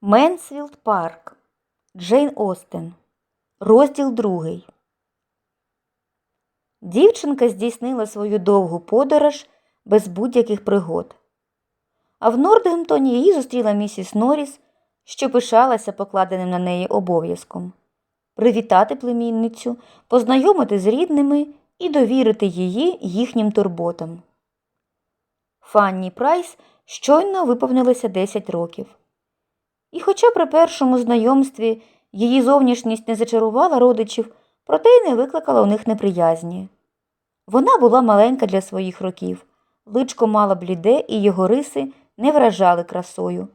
Менсфілд Парк. Джейн Остен. Розділ другий. Дівчинка здійснила свою довгу подорож без будь-яких пригод. А в Нордгемптоні її зустріла місіс Норріс, що пишалася покладеним на неї обов'язком привітати племінницю, познайомити з рідними і довірити її їхнім турботам. Фанні Прайс щойно виповнилося 10 років. І хоча при першому знайомстві її зовнішність не зачарувала родичів, проте й не викликала у них неприязні. Вона була маленька для своїх років, личко мала бліде, і його риси не вражали красою.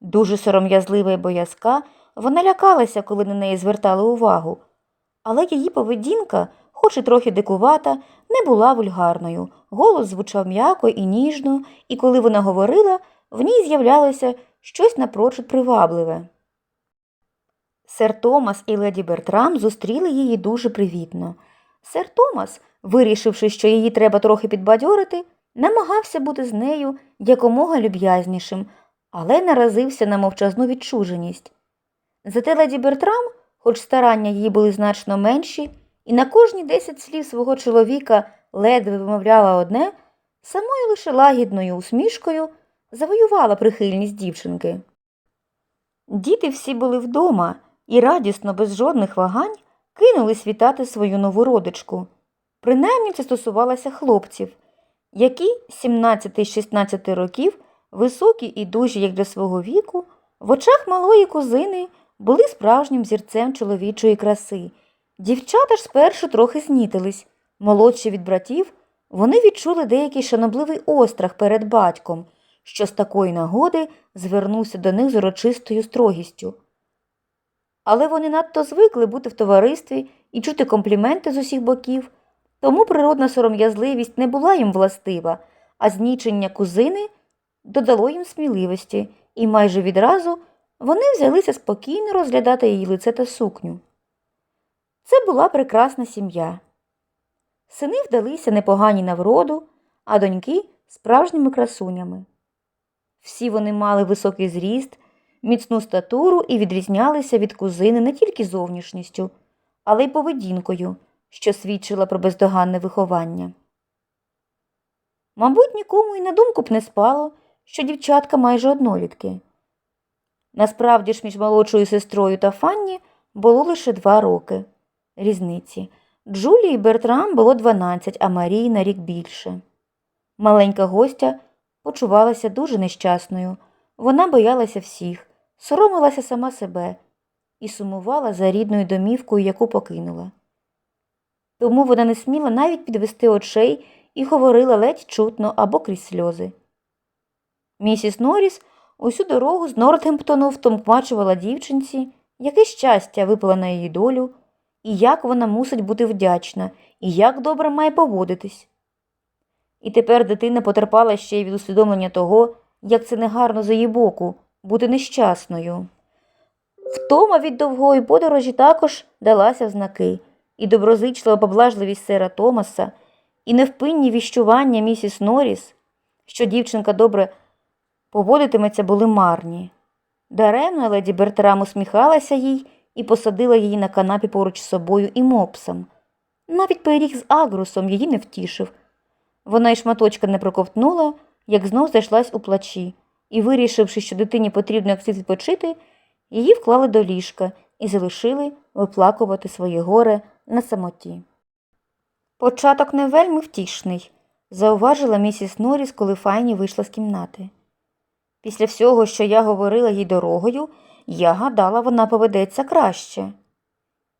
Дуже сором'язлива і боязка, вона лякалася, коли на неї звертали увагу, але її поведінка, хоч і трохи дикувата, не була вульгарною. Голос звучав м'яко і ніжно, і коли вона говорила, в ній з'являлося щось напрочуд привабливе. Сер Томас і леді Бертрам зустріли її дуже привітно. Сер Томас, вирішивши, що її треба трохи підбадьорити, намагався бути з нею якомога люб'язнішим, але наразився на мовчазну відчуженість. Зате леді Бертрам, хоч старання її були значно менші, і на кожні десять слів свого чоловіка ледве вимовляла одне, самою лише лагідною усмішкою завоювала прихильність дівчинки. Діти всі були вдома і радісно, без жодних вагань, кинулись вітати свою нову родичку. Принаймні це стосувалося хлопців, які 17-16 років, високі і дужі, як для свого віку, в очах малої кузини були справжнім зірцем чоловічої краси. Дівчата ж спершу трохи знітились. Молодші від братів, вони відчули деякий шанобливий острах перед батьком, що з такої нагоди звернувся до них з урочистою строгістю. Але вони надто звикли бути в товаристві і чути компліменти з усіх боків, тому природна сором'язливість не була їм властива, а знічення кузини додало їм сміливості, і майже відразу вони взялися спокійно розглядати її лице та сукню. Це була прекрасна сім'я. Сини вдалися непогані на вроду, а доньки справжніми красунями. Всі вони мали високий зріст, міцну статуру і відрізнялися від кузини не тільки зовнішністю, але й поведінкою, що свідчила про бездоганне виховання. Мабуть, нікому і на думку б не спало, що дівчатка майже однолітки. Насправді ж між молодшою сестрою та Фанні було лише два роки різниці. Джулії Бертрам було 12, а Марії на рік більше. Маленька гостя почувалася дуже нещасною. Вона боялася всіх, соромилася сама себе і сумувала за рідною домівкою, яку покинула. Тому вона не сміла навіть підвести очей і говорила ледь чутно або крізь сльози. Місіс Норріс усю дорогу з Нортгемптону втомкмачувала дівчинці, яке щастя випало на її долю, і як вона мусить бути вдячна, і як добре має поводитись. І тепер дитина потерпала ще й від усвідомлення того, як це негарно з її боку бути нещасною. Втома від довгої подорожі також далася в знаки, і доброзичлива поблажливість сера Томаса, і невпинні віщування місіс Норріс, що дівчинка добре поводитиметься, були марні. Даремно леді Бертрам усміхалася їй і посадила її на канапі поруч з собою і мопсом. Навіть пиріг з агрусом її не втішив. Вона й шматочка не проковтнула, як знов зайшлась у плачі, і, вирішивши, що дитині потрібно як слід відпочити, її вклали до ліжка і залишили виплакувати своє горе на самоті. Початок не вельми втішний, зауважила місіс Норріс, коли Файні вийшла з кімнати. Після всього, що я говорила їй дорогою, я гадала, вона поведеться краще.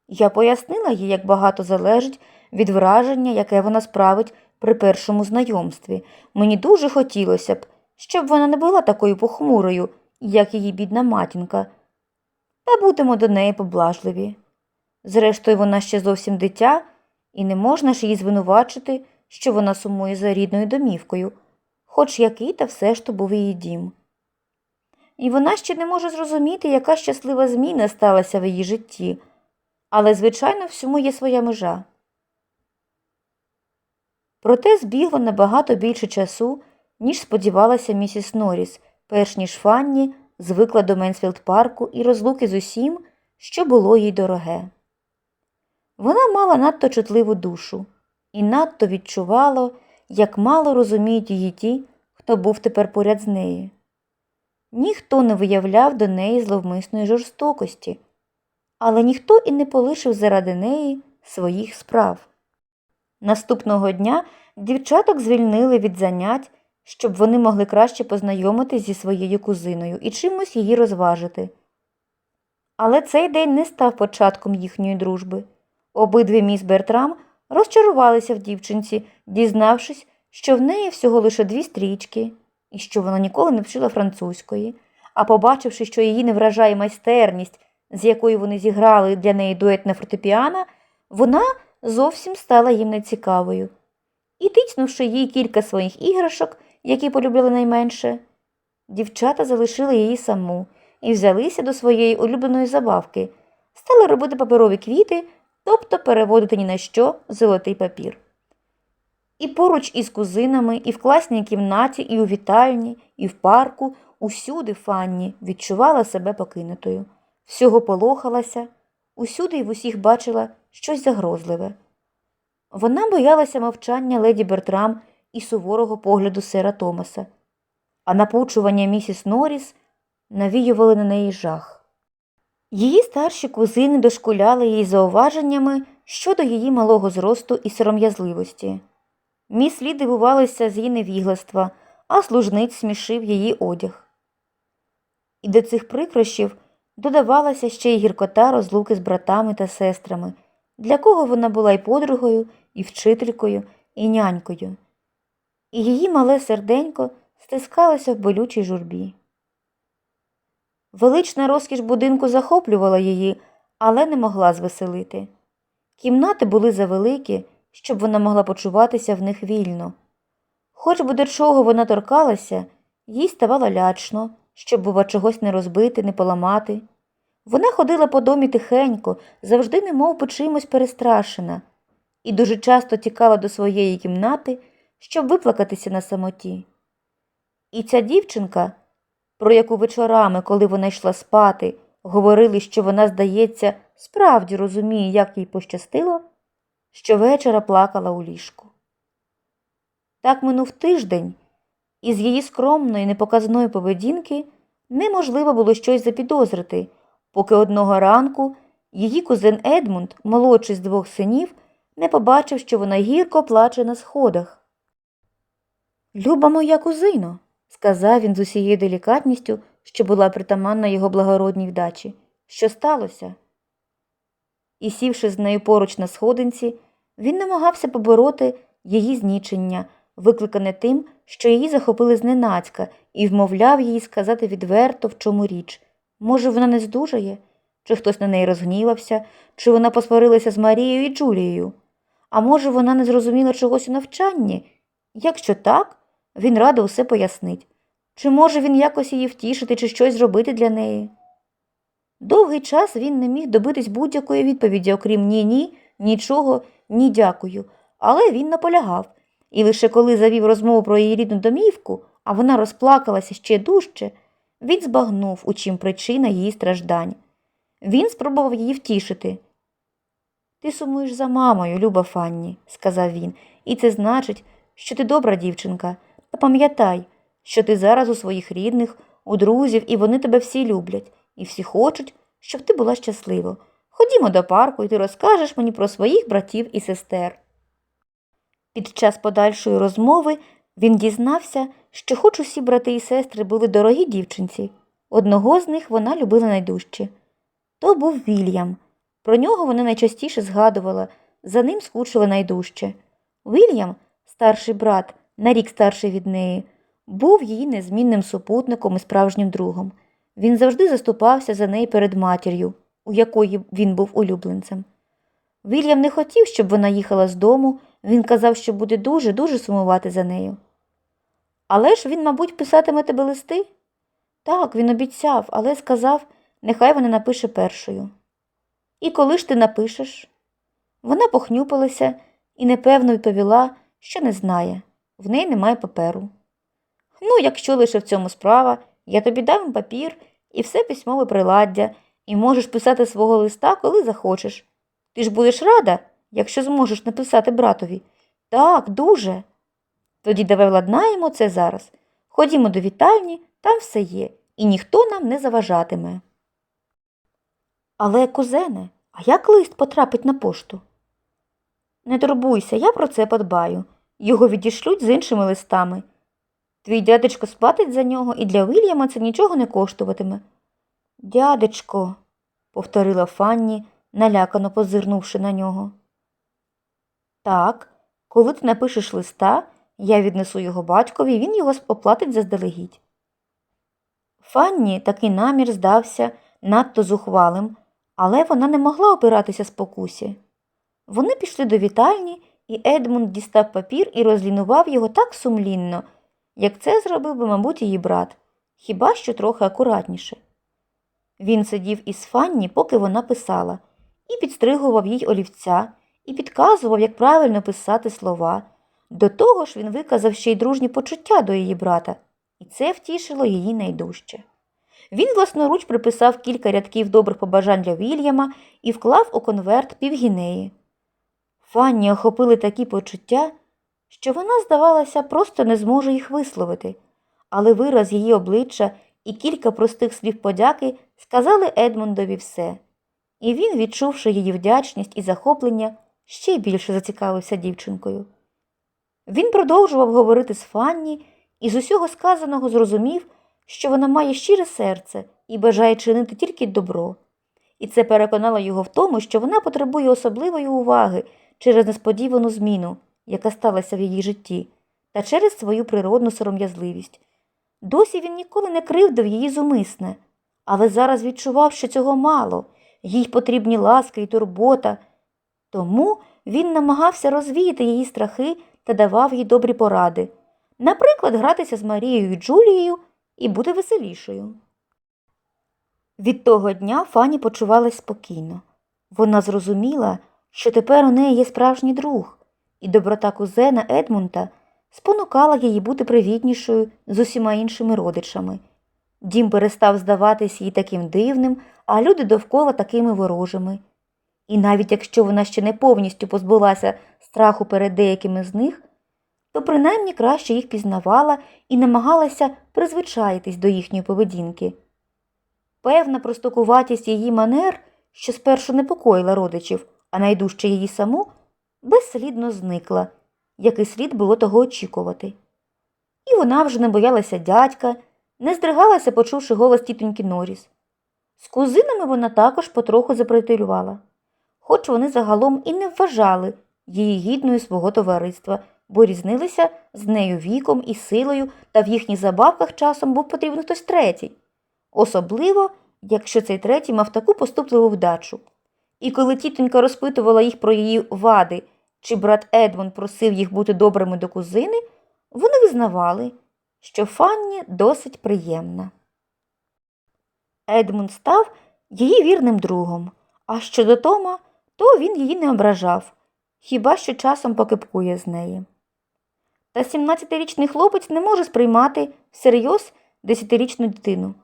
Я пояснила їй, як багато залежить від враження, яке вона справить при першому знайомстві. Мені дуже хотілося б, щоб вона не була такою похмурою, як її бідна матінка, та будемо до неї поблажливі. Зрештою, вона ще зовсім дитя, і не можна ж її звинувачити, що вона сумує за рідною домівкою, хоч який та все ж то був її дім. І вона ще не може зрозуміти, яка щаслива зміна сталася в її житті, але, звичайно, всьому є своя межа. Проте збігло набагато більше часу, ніж сподівалася місіс Норріс, перш ніж Фанні звикла до Менсфілд парку і розлуки з усім, що було їй дороге. Вона мала надто чутливу душу і надто відчувала, як мало розуміють її ті, хто був тепер поряд з нею. Ніхто не виявляв до неї зловмисної жорстокості, але ніхто і не полишив заради неї своїх справ. Наступного дня дівчаток звільнили від занять, щоб вони могли краще познайомитись зі своєю кузиною і чимось її розважити. Але цей день не став початком їхньої дружби. Обидві міс Бертрам розчарувалися в дівчинці, дізнавшись, що в неї всього лише дві стрічки, і що вона ніколи не вчила французької, а побачивши, що її не вражає майстерність, з якою вони зіграли для неї дует на фортепіано, вона зовсім стала їм нецікавою. І тицнувши їй кілька своїх іграшок, які полюбили найменше, дівчата залишили її саму і взялися до своєї улюбленої забавки, стали робити паперові квіти, тобто переводити ні на що золотий папір. І поруч із кузинами, і в класній кімнаті, і у вітальні, і в парку, усюди Фанні відчувала себе покинутою. Всього полохалася, усюди й в усіх бачила щось загрозливе. Вона боялася мовчання леді Бертрам і суворого погляду сера Томаса, а напучування місіс Норріс навіювали на неї жах. Її старші кузини дошкуляли їй зауваженнями щодо її малого зросту і сором'язливості. Міс Лі дивувалася з її невігластва, а служниць смішив її одяг. І до цих прикрощів додавалася ще й гіркота розлуки з братами та сестрами, для кого вона була і подругою, і вчителькою, і нянькою. І її мале серденько стискалося в болючій журбі. Велична розкіш будинку захоплювала її, але не могла звеселити. Кімнати були завеликі, щоб вона могла почуватися в них вільно. Хоч би до чого вона торкалася, їй ставало лячно, щоб, бува, чогось не розбити, не поламати. Вона ходила по домі тихенько, завжди немов би чимось перестрашена, і дуже часто тікала до своєї кімнати, щоб виплакатися на самоті. І ця дівчинка, про яку вечорами, коли вона йшла спати, говорили, що вона, здається, справді розуміє, як їй пощастило, щовечора плакала у ліжку. Так минув тиждень, і з її скромної, непоказної поведінки неможливо було щось запідозрити, поки одного ранку її кузен Едмунд, молодший з двох синів, не побачив, що вона гірко плаче на сходах. Люба моя кузино, сказав він з усією делікатністю, що була притаманна його благородній вдачі. Що сталося? І, сівши з нею поруч на сходинці, він намагався побороти її знічення, викликане тим, що її захопили зненацька, і вмовляв її сказати відверто, в чому річ. Може, вона не здужає, чи хтось на неї розгнівався, чи вона посварилася з Марією і Джулією. А може, вона не зрозуміла чогось у навчанні? Якщо так, він радо усе пояснить. Чи може він якось її втішити, чи щось зробити для неї? Довгий час він не міг добитись будь-якої відповіді, окрім ні, ні, нічого, ні дякую. Але він наполягав, і лише коли завів розмову про її рідну домівку, а вона розплакалася ще дужче, він збагнув, у чим причина її страждань. Він спробував її втішити. Ти сумуєш за мамою, люба Фанні, сказав він, і це значить, що ти добра дівчинка. Та пам'ятай, що ти зараз у своїх рідних, у друзів, і вони тебе всі люблять, і всі хочуть, щоб ти була щаслива. Ходімо до парку, і ти розкажеш мені про своїх братів і сестер. Під час подальшої розмови він дізнався, що хоч усі брати і сестри були дорогі дівчинці, одного з них вона любила найдужче. То був Вільям. Про нього вона найчастіше згадувала, за ним скучила найдужче. Вільям, старший брат, на рік старший від неї, був її незмінним супутником і справжнім другом. Він завжди заступався за неї перед матір'ю, у якої він був улюбленцем. Вільям не хотів, щоб вона їхала з дому, він казав, що буде дуже-дуже сумувати за нею. Але ж він, мабуть, писатиме тебе листи? Так, він обіцяв, але сказав, нехай вона напише першою. І коли ж ти напишеш? Вона похнюпилася і непевно відповіла, що не знає, в неї немає паперу. Ну, якщо лише в цьому справа, Я тобі дам папір і все письмове приладдя, і можеш писати свого листа, коли захочеш. Ти ж будеш рада, якщо зможеш написати братові. Так, дуже. Тоді давай владнаємо це зараз. Ходімо до вітальні, там все є, і ніхто нам не заважатиме. Але, кузене, а як лист потрапить на пошту? Не турбуйся, я про це подбаю. Його відішлють з іншими листами. Твій дядечко сплатить за нього, і для Вільяма це нічого не коштуватиме. Дядечко, повторила Фанні, налякано позирнувши на нього. Так, коли ти напишеш листа, я віднесу його батькові, він його оплатить заздалегідь. Фанні такий намір здався надто зухвалим, але вона не могла опиратися спокусі. Вони пішли до вітальні, і Едмунд дістав папір і розлінував його так сумлінно, як це зробив би, мабуть, її брат, хіба що трохи акуратніше. Він сидів із Фанні, поки вона писала, і підстригував їй олівця, і підказував, як правильно писати слова. До того ж він виказав ще й дружні почуття до її брата, і це втішило її найдужче. Він власноруч приписав кілька рядків добрих побажань для Вільяма і вклав у конверт півгінеї. Фанні охопили такі почуття, що вона, здавалося, просто не зможе їх висловити, але вираз її обличчя і кілька простих слів подяки сказали Едмундові все, і він, відчувши її вдячність і захоплення, ще більше зацікавився дівчинкою. Він продовжував говорити з Фанні і з усього сказаного зрозумів, що вона має щире серце і бажає чинити тільки добро. І це переконало його в тому, що вона потребує особливої уваги через несподівану зміну, яка сталася в її житті, та через свою природну сором'язливість. Досі він ніколи не кривдив її зумисне, але зараз відчував, що цього мало, їй потрібні ласки і турбота. Тому він намагався розвіяти її страхи та давав їй добрі поради. Наприклад, гратися з Марією і Джулією і бути веселішою. Від того дня Фані почувалась спокійно. Вона зрозуміла, що тепер у неї є справжній друг, і доброта кузена Едмунта спонукала її бути привітнішою з усіма іншими родичами. Дім перестав здаватись їй таким дивним, а люди довкола такими ворожими. І навіть якщо вона ще не повністю позбулася страху перед деякими з них, то принаймні краще їх пізнавала і намагалася призвичаїтись до їхньої поведінки. Певна простокуватість її манер, що спершу непокоїла родичів, а найдужче її саму, безслідно зникла, як і слід було того очікувати. І вона вже не боялася дядька, не здригалася, почувши голос тітоньки Норіс. З кузинами вона також потроху заприятелювала, хоч вони загалом і не вважали її гідною свого товариства, бо різнилися з нею віком і силою, та в їхніх забавках часом був потрібен хтось третій, особливо, якщо цей третій мав таку поступливу вдачу. І коли тітонька розпитувала їх про її вади, чи брат Едмонд просив їх бути добрими до кузини, вони визнавали, що Фанні досить приємна. Едмунд став її вірним другом, а щодо Тома, то він її не ображав, хіба що часом покипкує з неї. Та 17-річний хлопець не може сприймати всерйоз 10-річну дитину.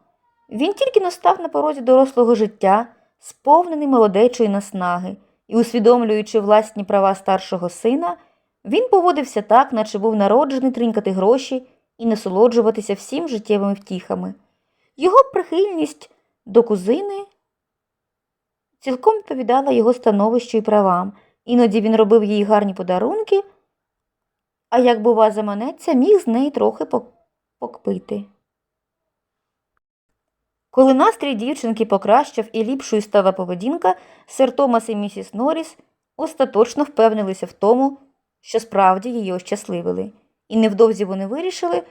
Він тільки настав на порозі дорослого життя, сповнений молодечої наснаги, і, усвідомлюючи власні права старшого сина, він поводився так, наче був народжений тринькати гроші і насолоджуватися всім життєвими втіхами. Його прихильність до кузини цілком відповідала його становищу і правам, іноді він робив їй гарні подарунки, а як, бува, заманеться, міг з неї трохи покпити. Коли настрій дівчинки покращав і ліпшою стала поведінка, сер Томас і місіс Норріс остаточно впевнилися в тому, що справді її ощасливили, і невдовзі вони вирішили,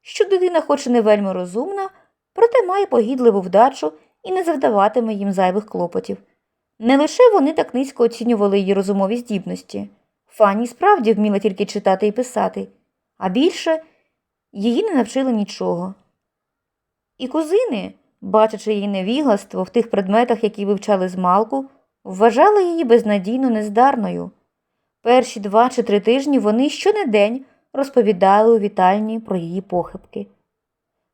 що дитина, хоч і не вельми розумна, проте має погідливу вдачу і не завдаватиме їм зайвих клопотів. Не лише вони так низько оцінювали її розумові здібності. Фанні справді вміла тільки читати і писати, а більше її не навчили нічого. І кузини, бачачи її невігластво в тих предметах, які вивчали з малку, вважали її безнадійно нездарною. Перші два чи три тижні вони щонедень розповідали у вітальні про її похибки.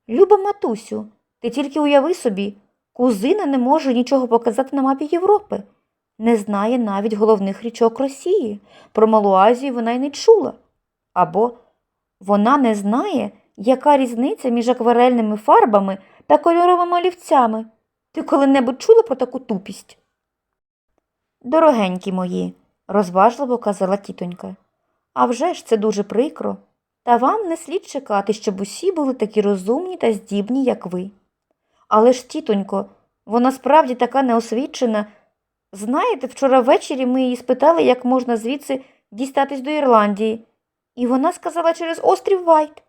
Люба матусю, ти тільки уяви собі, кузина не може нічого показати на мапі Європи. Не знає навіть головних річок Росії. Про Малу Азію вона й не чула. Або вона не знає, яка різниця між акварельними фарбами та кольоровими олівцями. Ти коли-небудь чула про таку тупість? Дорогенькі мої, розважливо казала тітонька. А вже ж це дуже прикро. Та вам не слід чекати, щоб усі були такі розумні та здібні, як ви. Але ж, тітонько, вона справді така неосвічена. Знаєте, вчора ввечері ми її спитали, як можна звідси дістатись до Ірландії, і вона сказала через острів Вайт.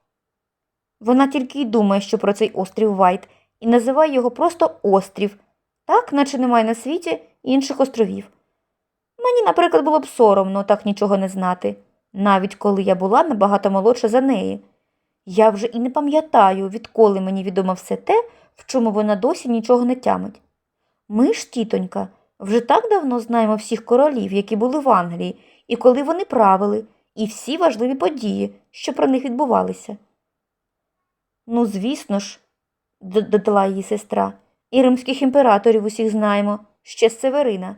Вона тільки й думає, що про цей острів Вайт, і називає його просто острів, так, наче немає на світі інших островів. Мені, наприклад, було б соромно так нічого не знати, навіть коли я була набагато молодша за неї. Я вже і не пам'ятаю, відколи мені відомо все те, в чому вона досі нічого не тямить. Ми ж, тітонька, вже так давно знаємо всіх королів, які були в Англії, і коли вони правили, і всі важливі події, що про них відбувалися. Ну, звісно ж, додала її сестра, і римських імператорів усіх знаємо, ще з Северина.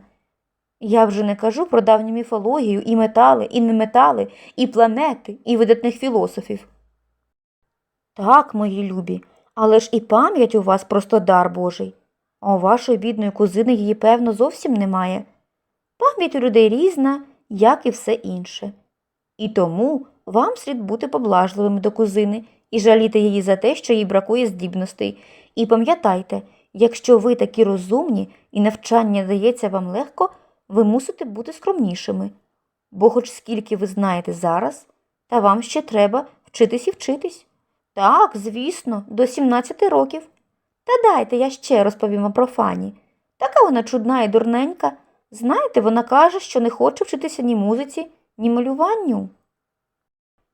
Я вже не кажу про давню міфологію, і метали, і неметали, і планети, і видатних філософів. Так, мої любі, але ж і пам'ять у вас просто дар Божий, а у вашої бідної кузини її, певно, зовсім немає. Пам'ять у людей різна, як і все інше. І тому вам слід бути поблажливими до кузини і жаліти її за те, що їй бракує здібностей. І пам'ятайте, якщо ви такі розумні і навчання дається вам легко, ви мусите бути скромнішими. Бо хоч скільки ви знаєте зараз, та вам ще треба вчитись і вчитись. Так, звісно, до 17 років. Та дайте я ще розповім вам про Фані. Така вона чудна і дурненька. Знаєте, вона каже, що не хоче вчитися ні музиці, ні малюванню.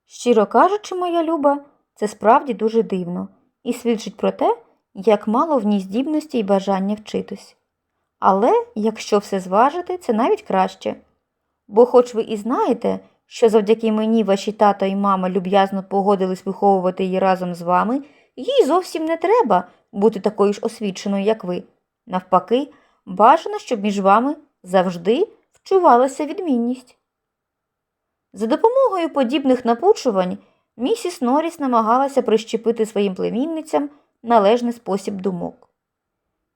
Щиро кажучи, моя люба, це справді дуже дивно і свідчить про те, як мало в ній здібності і бажання вчитись. Але, якщо все зважити, це навіть краще. Бо, хоч ви і знаєте, що завдяки мені ваші тато і мама люб'язно погодились виховувати її разом з вами, їй зовсім не треба бути такою ж освіченою, як ви. Навпаки, бажано, щоб між вами завжди вчувалася відмінність. За допомогою подібних напучувань місіс Норріс намагалася прищепити своїм племінницям належний спосіб думок.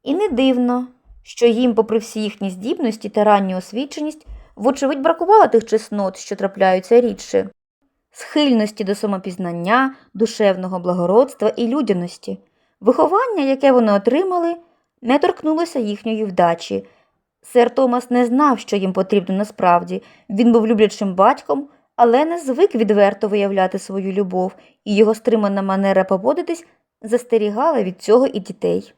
І не дивно, що їм, попри всі їхні здібності та ранню освіченість, вочевидь бракувало тих чеснот, що трапляються рідше схильності до самопізнання, душевного благородства і людяності. Виховання, яке вони отримали, не торкнулося їхньої вдачі. Сер Томас не знав, що їм потрібно насправді. Він був люблячим батьком, але не звик відверто виявляти свою любов, і його стримана манера поводитись застерігала від цього і дітей.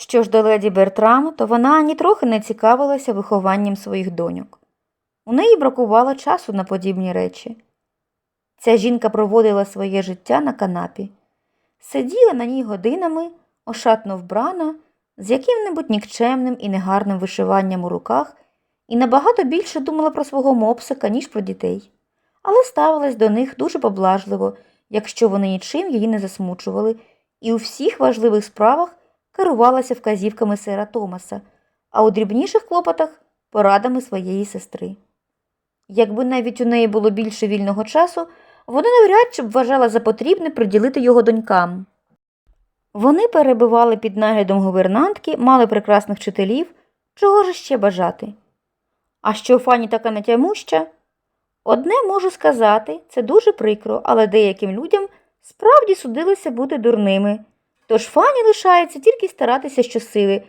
Що ж до леді Бертрам, то вона ані трохи не цікавилася вихованням своїх доньок. У неї бракувало часу на подібні речі. Ця жінка проводила своє життя на канапі, сиділа на ній годинами, ошатно вбрана, з яким-небудь нікчемним і негарним вишиванням у руках, і набагато більше думала про свого мопсика, ніж про дітей, але ставилась до них дуже поблажливо, якщо вони нічим її не засмучували, і у всіх важливих справах керувалася вказівками сера Томаса, а у дрібніших клопотах порадами своєї сестри. Якби навіть у неї було більше вільного часу, вона навряд чи б вважала за потрібне приділити його донькам. Вони перебували під наглядом гувернантки, мали прекрасних вчителів, чого ж ще бажати. А що Фані така натямуща? Одне можу сказати, це дуже прикро, але деяким людям справді судилося бути дурними. Тож Фані лишається тільки старатися щосили.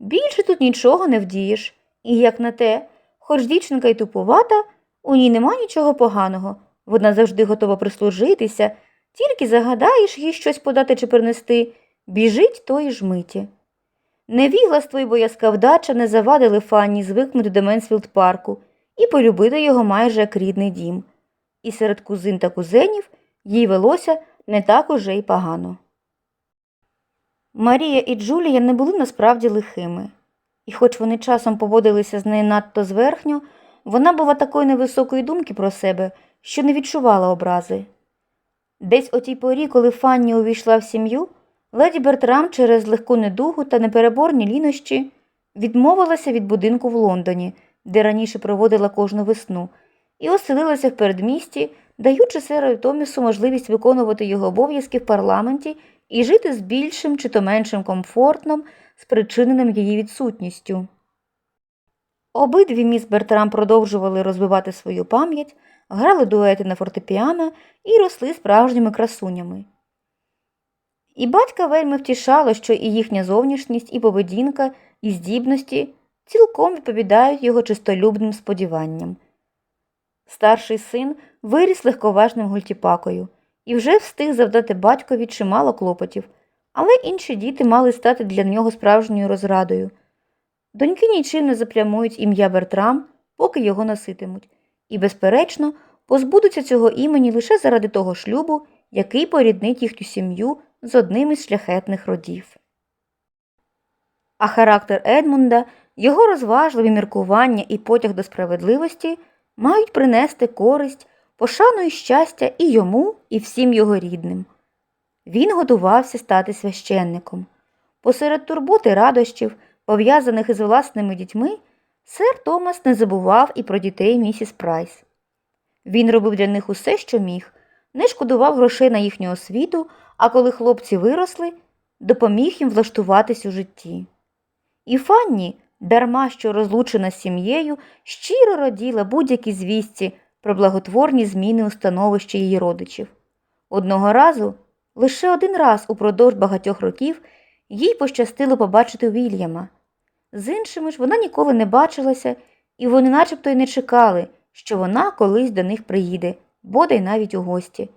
Більше тут нічого не вдієш. І як на те, хоч дівчинка й тупувата, у ній нема нічого поганого. Вона завжди готова прислужитися, тільки загадаєш їй щось подати чи принести, біжить тої ж миті. Невігластво й боязка вдача не завадили Фанні звикнути до Менсфілд парку і полюбити його майже як рідний дім. І серед кузин та кузенів їй велося не так уже й погано. Марія і Джулія не були насправді лихими, і хоч вони часом поводилися з нею надто зверхньо, вона була такої невисокої думки про себе, що не відчувала образи. Десь о тій порі, коли Фанні увійшла в сім'ю, леді Бертрам через легку недугу та непереборні лінощі відмовилася від будинку в Лондоні, де раніше проводила кожну весну, і оселилася в передмісті, даючи серу Томісу можливість виконувати його обов'язки в парламенті і жити з більшим чи то меншим комфортом, спричиненим її відсутністю. Обидві міс Бертрам продовжували розвивати свою пам'ять, грали дуети на фортепіано і росли справжніми красунями. І батька вельми втішало, що і їхня зовнішність, і поведінка, і здібності цілком відповідають його чистолюбним сподіванням. Старший син виріс легковажним гультіпакою і вже встиг завдати батькові чимало клопотів, але інші діти мали стати для нього справжньою розрадою. Доньки нічим не заплямують ім'я Бертрам, поки його носитимуть, і, безперечно, позбудуться цього імені лише заради того шлюбу, який поріднить їхню сім'ю з одним із шляхетних родів. А характер Едмунда, його розважливі міркування і потяг до справедливості мають принести користь, пошану і щастя і йому, і всім його рідним. Він готувався стати священником. Посеред турботи радощів, пов'язаних із власними дітьми, сер Томас не забував і про дітей місіс Прайс. Він робив для них усе, що міг, не шкодував грошей на їхню освіту, а коли хлопці виросли, допоміг їм влаштуватись у житті. І Фанні, дарма що розлучена з сім'єю, щиро раділа будь-які звісті про благотворні зміни у становищі її родичів. Одного разу, лише один раз упродовж багатьох років, їй пощастило побачити Вільяма. З іншими ж вона ніколи не бачилася, і вони начебто й не чекали, що вона колись до них приїде, бодай навіть у гості.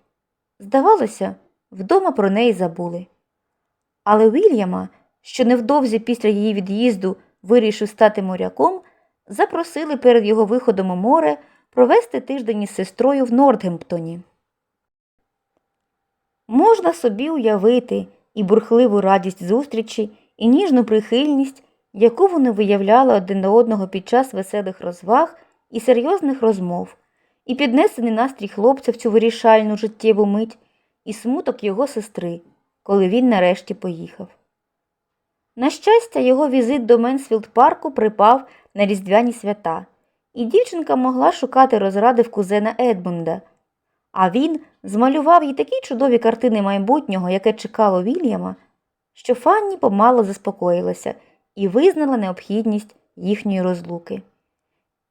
Здавалося, вдома про неї забули. Але Вільяма, що невдовзі після її від'їзду вирішив стати моряком, запросили перед його виходом у море провести тиждень із сестрою в Нортгемптоні. Можна собі уявити і бурхливу радість зустрічі, і ніжну прихильність, яку вони виявляли один до одного під час веселих розваг і серйозних розмов, і піднесений настрій хлопця в цю вирішальну життєву мить, і смуток його сестри, коли він нарешті поїхав. На щастя, його візит до Менсфілд парку припав на різдвяні свята, і дівчинка могла шукати розради в кузена Едмунда. А він змалював їй такі чудові картини майбутнього, яке чекало Вільяма, що Фанні помало заспокоїлася і визнала необхідність їхньої розлуки.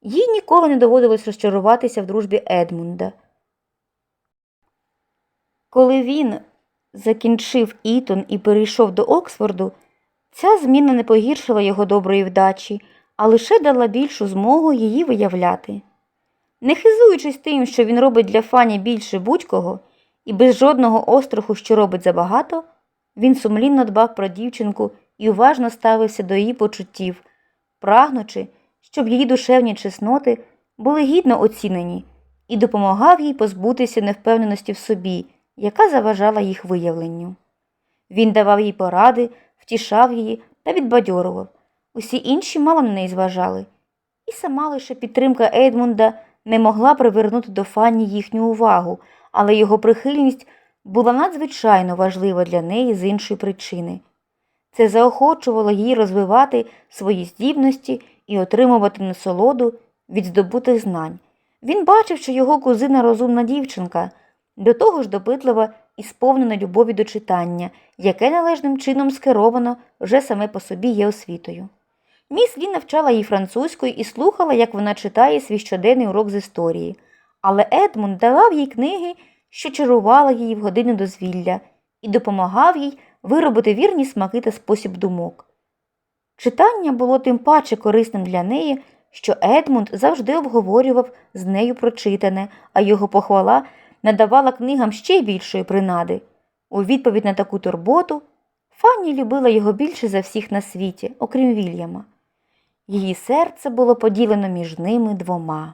Їй ніколи не доводилось розчаруватися в дружбі Едмунда. Коли він закінчив Ітон і перейшов до Оксфорду, ця зміна не погіршила його доброї вдачі, а лише дала більшу змогу її виявляти. Не хизуючись тим, що він робить для Фані більше будь-кого, і без жодного остраху, що робить забагато, він сумлінно дбав про дівчинку і уважно ставився до її почуттів, прагнучи, щоб її душевні чесноти були гідно оцінені, і допомагав їй позбутися невпевненості в собі, яка заважала їх виявленню. Він давав їй поради, втішав її та відбадьорував. Усі інші мало на неї зважали, і сама лише підтримка Едмунда не могла привернути до Фанні їхню увагу, але його прихильність була надзвичайно важлива для неї з іншої причини. Це заохочувало її розвивати свої здібності і отримувати насолоду від здобутих знань. Він бачив, що його кузина розумна дівчинка, до того ж допитлива і сповнена любові до читання, яке належним чином скеровано вже саме по собі є освітою. Міс Лі навчала їй французькою і слухала, як вона читає свій щоденний урок з історії, але Едмунд давав їй книги, що чарували її в годину дозвілля, і допомагав їй виробити вірні смаки та спосіб думок. Читання було тим паче корисним для неї, що Едмунд завжди обговорював з нею прочитане, а його похвала надавала книгам ще більшої принади. У відповідь на таку турботу Фанні любила його більше за всіх на світі, окрім Вільяма. Її серце було поділено між ними двома.